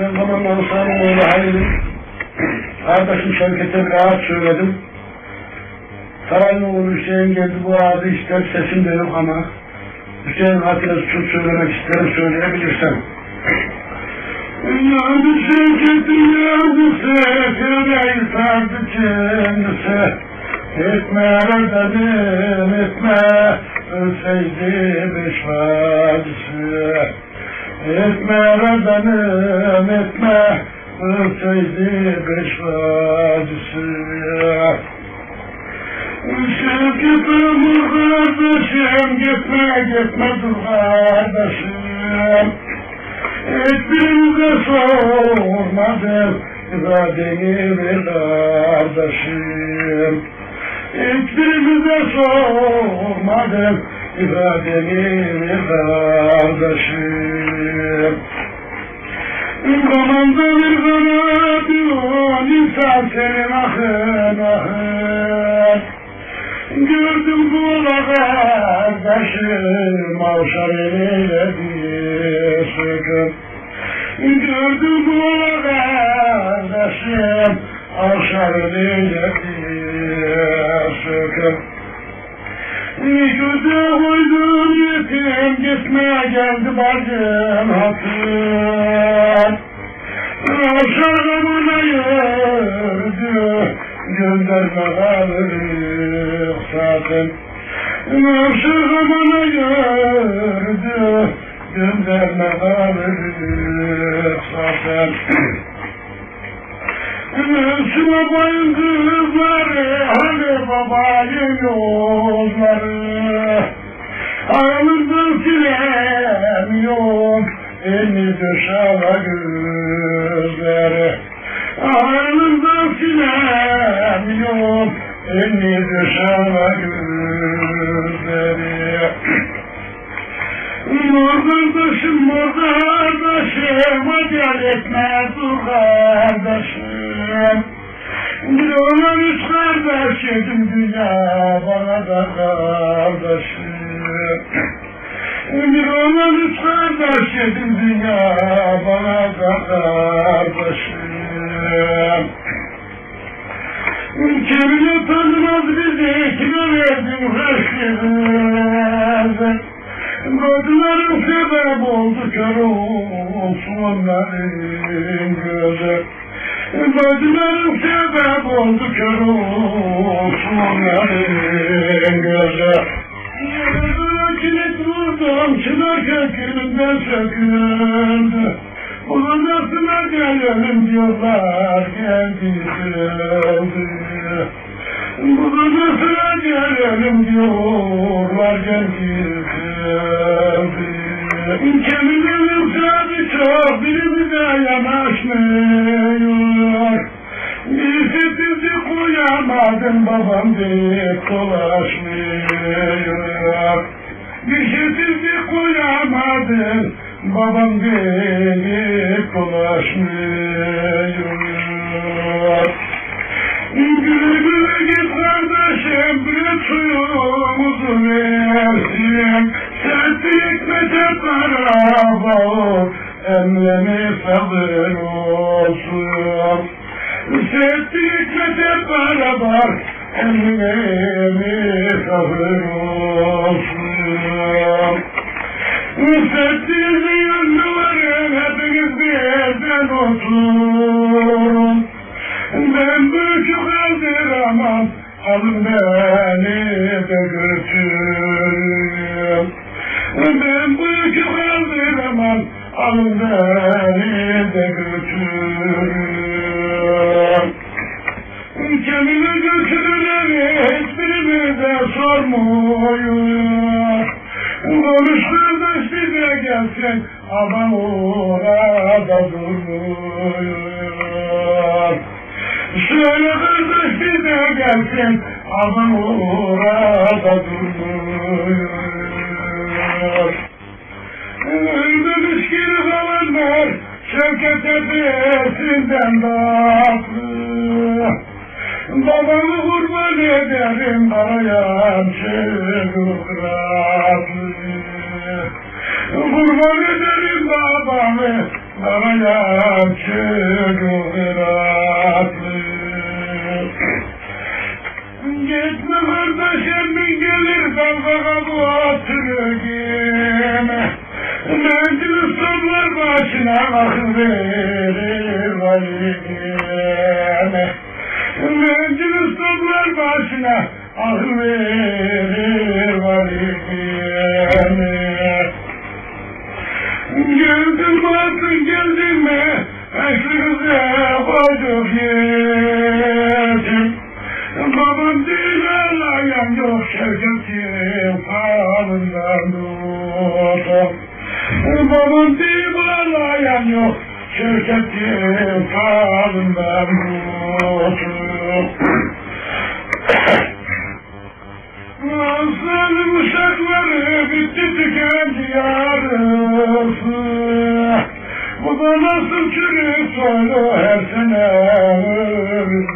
Ben babamla Musa'nın oğlu Halil'im. Kardeşim Şevket'e bir ağaç söyledim. Sarayın oğlu Hüseyin geldi bu ağacı ister sesim de yok ama Hüseyin hatırası çok söylemek isterim söyleyebilirsem. Yandı Şevket'in yandı sefereyi sardı kendisi. Etme dedim etme ölseydi beş vadisi. Etme benim etme ölseydi beş vadisi. Şevketim kardeşim gitme gitme dur kardeşim. Ettiğinize sormadım ifadeni ver kardeşim. Ettiğinize sormadım ifadeni ver kardeşim. Zamanda bir kanadın insan senin ahın ahın. Gördüm bu kardeşim avşar eyledi sıkın. Gördüm bu kardeşim avşar eyledi sıkın. Yüzü uydum yetim gitme geldi bacım hatır. Aşağımına yürüdü gönderme kalır zaten. Aşağımına yürüdü gönderme kalır gözleri. Ağımızdan silem yok, elini dışarı gözleri. Mor kardeşim, mor kardeşim, acele etme dur kardeşim. Bir olan üç kardeş yedim dünya bana da kardeşim. Gözlerim sebep oldu kör olsun onların gözü. Gözlerim sebep oldu kör olsun onların gözü. Kilit vurdum, çınar kökünden söküldü. Bulunasına gelelim diyorlar, geldi söldü. Bulunasına gelelim diyorlar, geldi söldü. Kemiğinin sadı çok, birimize yanaşmıyor. Birisi bizi koyamadım, babam deyip dolaşmıyor. Şey bizi koyamadım, babam deyip dolaşmıyor. Güle git kardeşim, bir suyumuzu versin. Sertli hikmete karaba ol, emrimi sabır olsun. Sertli hikmete karaba, emrimi sabır olsun. Sertli yönlülerin hepiniz birden olsun. Beni de götürün. Ben bu çok aldıramam, alın beni de götürün. Kendini götürüleri hiçbirimize sormuyor. Konuştuğunda size gelsin, adam orada durmuyor. Şöyle kardeş bize gelsin, adam orada durmuyor. Öldürmüş gibi kalanlar, Şevket Efesi'nden tatlı. Babamı kurban ederim, arayan çığlıkratlı. Kurban ederim babamı, Arayan çıgıratlı valideme Meclis sorular başına akıl verir batın geldim mi Eşliğe bacık yedim. Babam değil ağlayan yok şevketim Falından durdum. Babam değil ağlayan yok Falından durdum Aslanın uşakları bitti tükendi yarısı Bu da nasıl çürük soylu her sene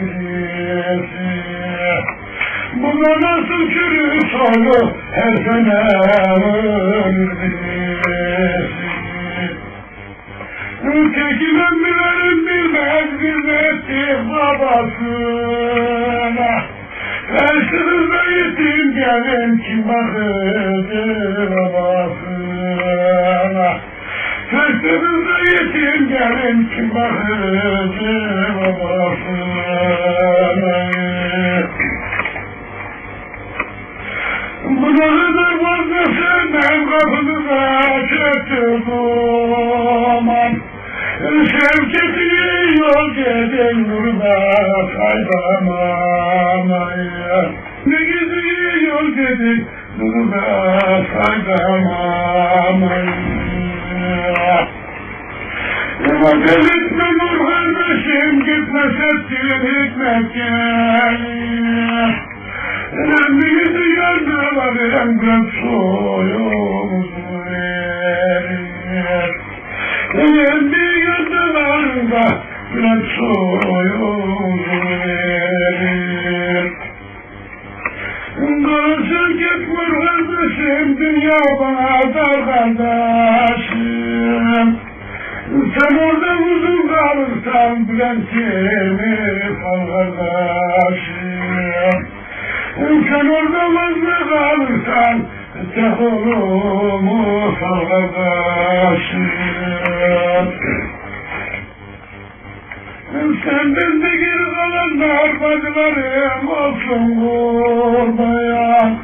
birisi Bu da nasıl çürük soylu her sene birisi Tekilen bilerim bilmez bilmetti babasına Karşınızda yetim gelin kim bakıdır babasına Karşınızda yetim gelin kim bakıdır babasına Bu Vakit etme nur vermişim gitmez ettin hikmet gel Rembimizi gördüler emret soyumuzu verir Rembi gördüler da emret soyumuzu verir Karışır gitmir kardeşim dünya bana dar kardeşim Orada uzun kalırsan bilen kimi kal kardeşim. Sen orada vazlı kalırsan tek olumu sal kardeşim. Sen bende geri kalanlar bacılarım olsun kurbayan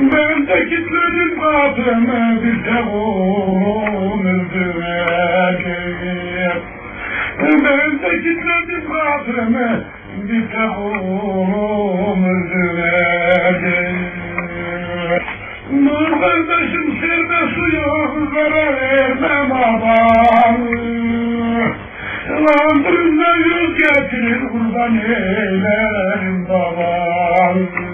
Ben de kitledim kapımı bir umurdu verdim Ben de kitledim kapımı bir umurdu verdim Nur kardeşim serbe suyu zarar vermem babamı Landırında yüz getirir kurban eylerim babam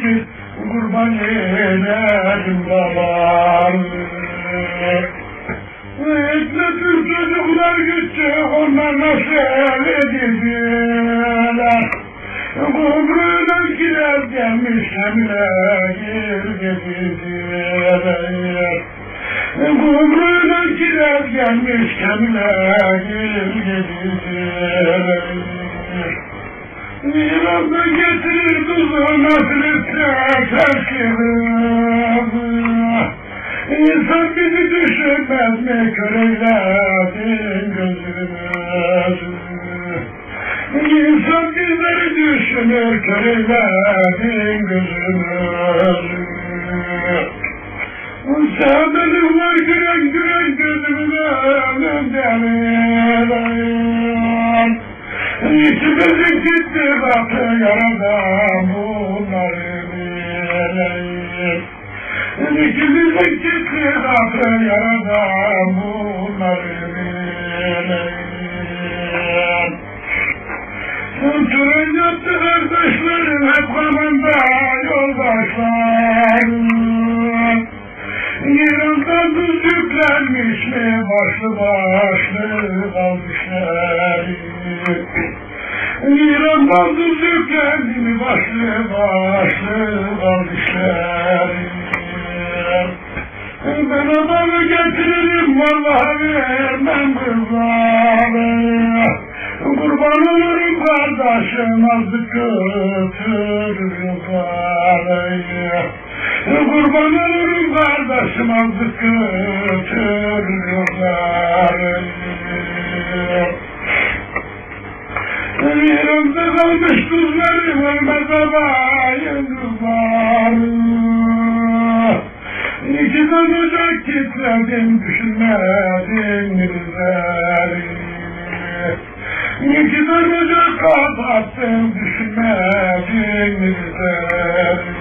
getirir kurban eylerim babam. Ekmetin çocuklar gitti onlar nasıl edildiler? Kumruyla girer gelmiş emre gir gidiyor Kumruyla girer gelmiş emre gir Miran'da getirir kuzu nasıl istersen İnsan bizi düşünmez mi? Köreyledin gözümüzü İnsan bizleri düşünür gözümüzü İçimizin gitti batı yaradan bunları bileyim İkimizin gitti batı yaradan bunları bileyim Türün yattı kardeşlerim hep kanında yoldaşlar. Yılda tuz yüklenmiş mi başlı başlı kalmışlar İran'dan tuz yüklendi mi başlı başlı kalmışlar Ben adamı vallahi vermem kızları Kurban olurum kardeşim azıcık götür Yerimde kalmış kızları vermese bayıldı bağrı. İki kazacak kitledim düşünmedim bizleri. İki kazacak kazattım düşünmedim bizleri.